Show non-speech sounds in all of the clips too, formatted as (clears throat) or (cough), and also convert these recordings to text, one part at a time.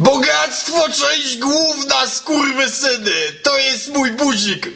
Bogactwo, część główna, skurwysyny! To jest mój buzik!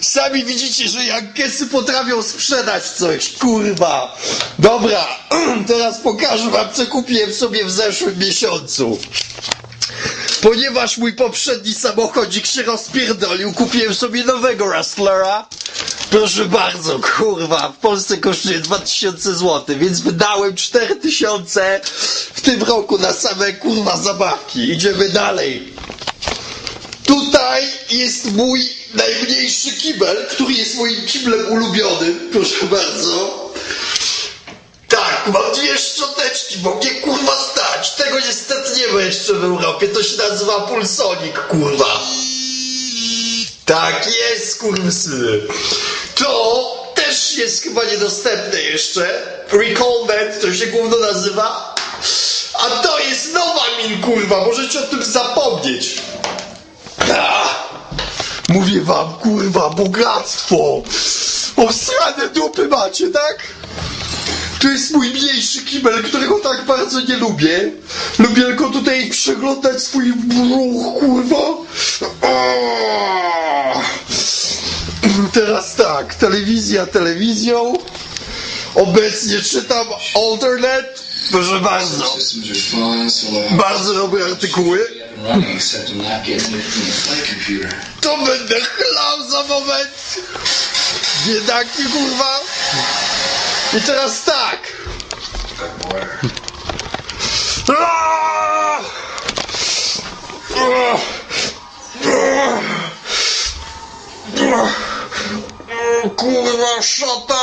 Sami widzicie, że Jankesy potrafią sprzedać coś, kurwa! Dobra, (clears throat) teraz pokażę wam, co kupiłem sobie w zeszłym miesiącu. Ponieważ mój poprzedni samochodzik się rozpierdolił, kupiłem sobie nowego Rustlera. Proszę bardzo, kurwa, w Polsce kosztuje 2000 zł, więc wydałem 4000 w tym roku na same kurwa zabawki. Idziemy dalej. Tutaj jest mój najmniejszy kibel, który jest moim kiblem ulubionym. Proszę bardzo. Tak, mam dwie szczoteczki, bo mnie kurwa stać. Tego niestety nie ma jeszcze w Europie. To się nazywa Pulsonik, kurwa. Tak jest, kurwysyny. To też jest chyba niedostępne jeszcze. Recallment, to się główno nazywa. A to jest nowa min, kurwa. Możecie o tym zapomnieć. Mówię wam, kurwa, bogactwo! Obsrane dupy macie, tak? To jest mój mniejszy kibel, którego tak bardzo nie lubię. Lubię tylko tutaj przeglądać swój brzuch, kurwa. Ah! (clears throat) Teraz tak, telewizja telewizją. Obecnie czytam Alternate. Proszę bardzo. Bardzo dobre artykuły. To będę chlał za moment. Biedaki, kurwa. I teraz tak. Aaaa! Aaaa! Aaaa! Kurwa, szatan!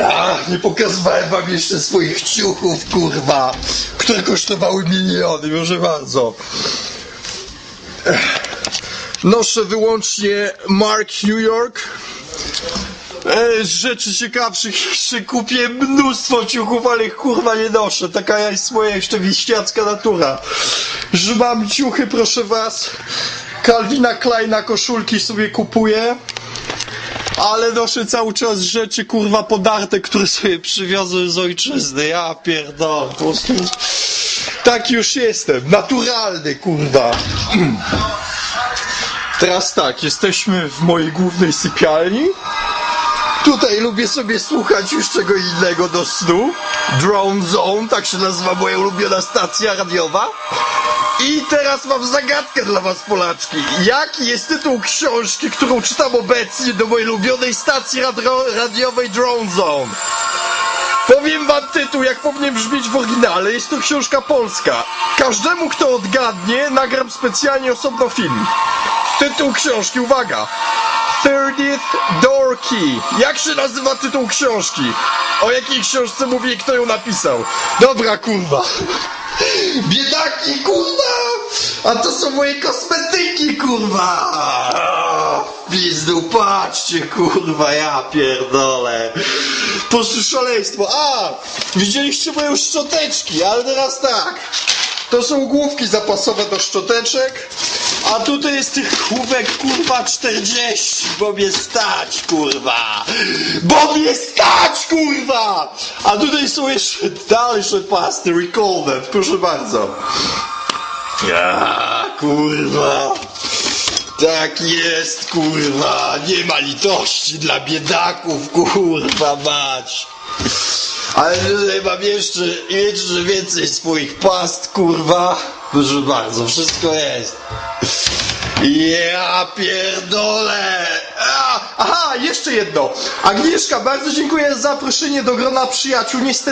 A, nie pokazywałem wam jeszcze swoich ciuchów, kurwa, które kosztowały miliony, proszę bardzo. Noszę wyłącznie Mark New York. E, rzeczy ciekawszych jeszcze kupię mnóstwo ciuchów, ale kurwa nie noszę. Taka jest moja jeszcze wieśniacka natura. Że mam ciuchy, proszę was. Calvina Kleina koszulki sobie kupuję. Ale noszę cały czas rzeczy kurwa podarte, które sobie przywiozłem z ojczyzny. Ja pierdolę, po prostu tak już jestem. Naturalny kurwa. (clears throat) Teraz tak, jesteśmy w mojej głównej sypialni. Tutaj lubię sobie słuchać już czego innego do snu. Drone Zone, tak się nazywa moja ulubiona stacja radiowa. I teraz mam zagadkę dla was, Polaczki. Jaki jest tytuł książki, którą czytam obecnie do mojej ulubionej stacji radio radiowej Drone Zone? Powiem wam tytuł, jak powinien brzmieć w oryginale. Jest to książka polska. Każdemu, kto odgadnie, nagram specjalnie osobno film. Tytuł książki, uwaga! 30th Door Key. Jak się nazywa tytuł książki? O jakiej książce mówię kto ją napisał? Dobra, kurwa. Biedaki, kurwa! A to są moje kosmetyki, kurwa! Pizdu, patrzcie, kurwa, ja pierdolę. Poszły szaleństwo. A! Widzieliście moje szczoteczki, ale teraz tak. To są główki zapasowe do szczoteczek, a tutaj jest tych główek kurwa 40, bo mnie stać kurwa! Bo mnie stać kurwa! A tutaj są jeszcze dalsze pasty, recall them, proszę bardzo. Ja, kurwa. Tak jest, kurwa. Nie ma litości dla biedaków, kurwa mać. Ale tutaj mam jeszcze, jeszcze więcej swoich past, kurwa. Proszę bardzo, wszystko jest. Ja pierdolę! Aha, jeszcze jedno. Agnieszka, bardzo dziękuję za zaproszenie do grona przyjaciół. Niestety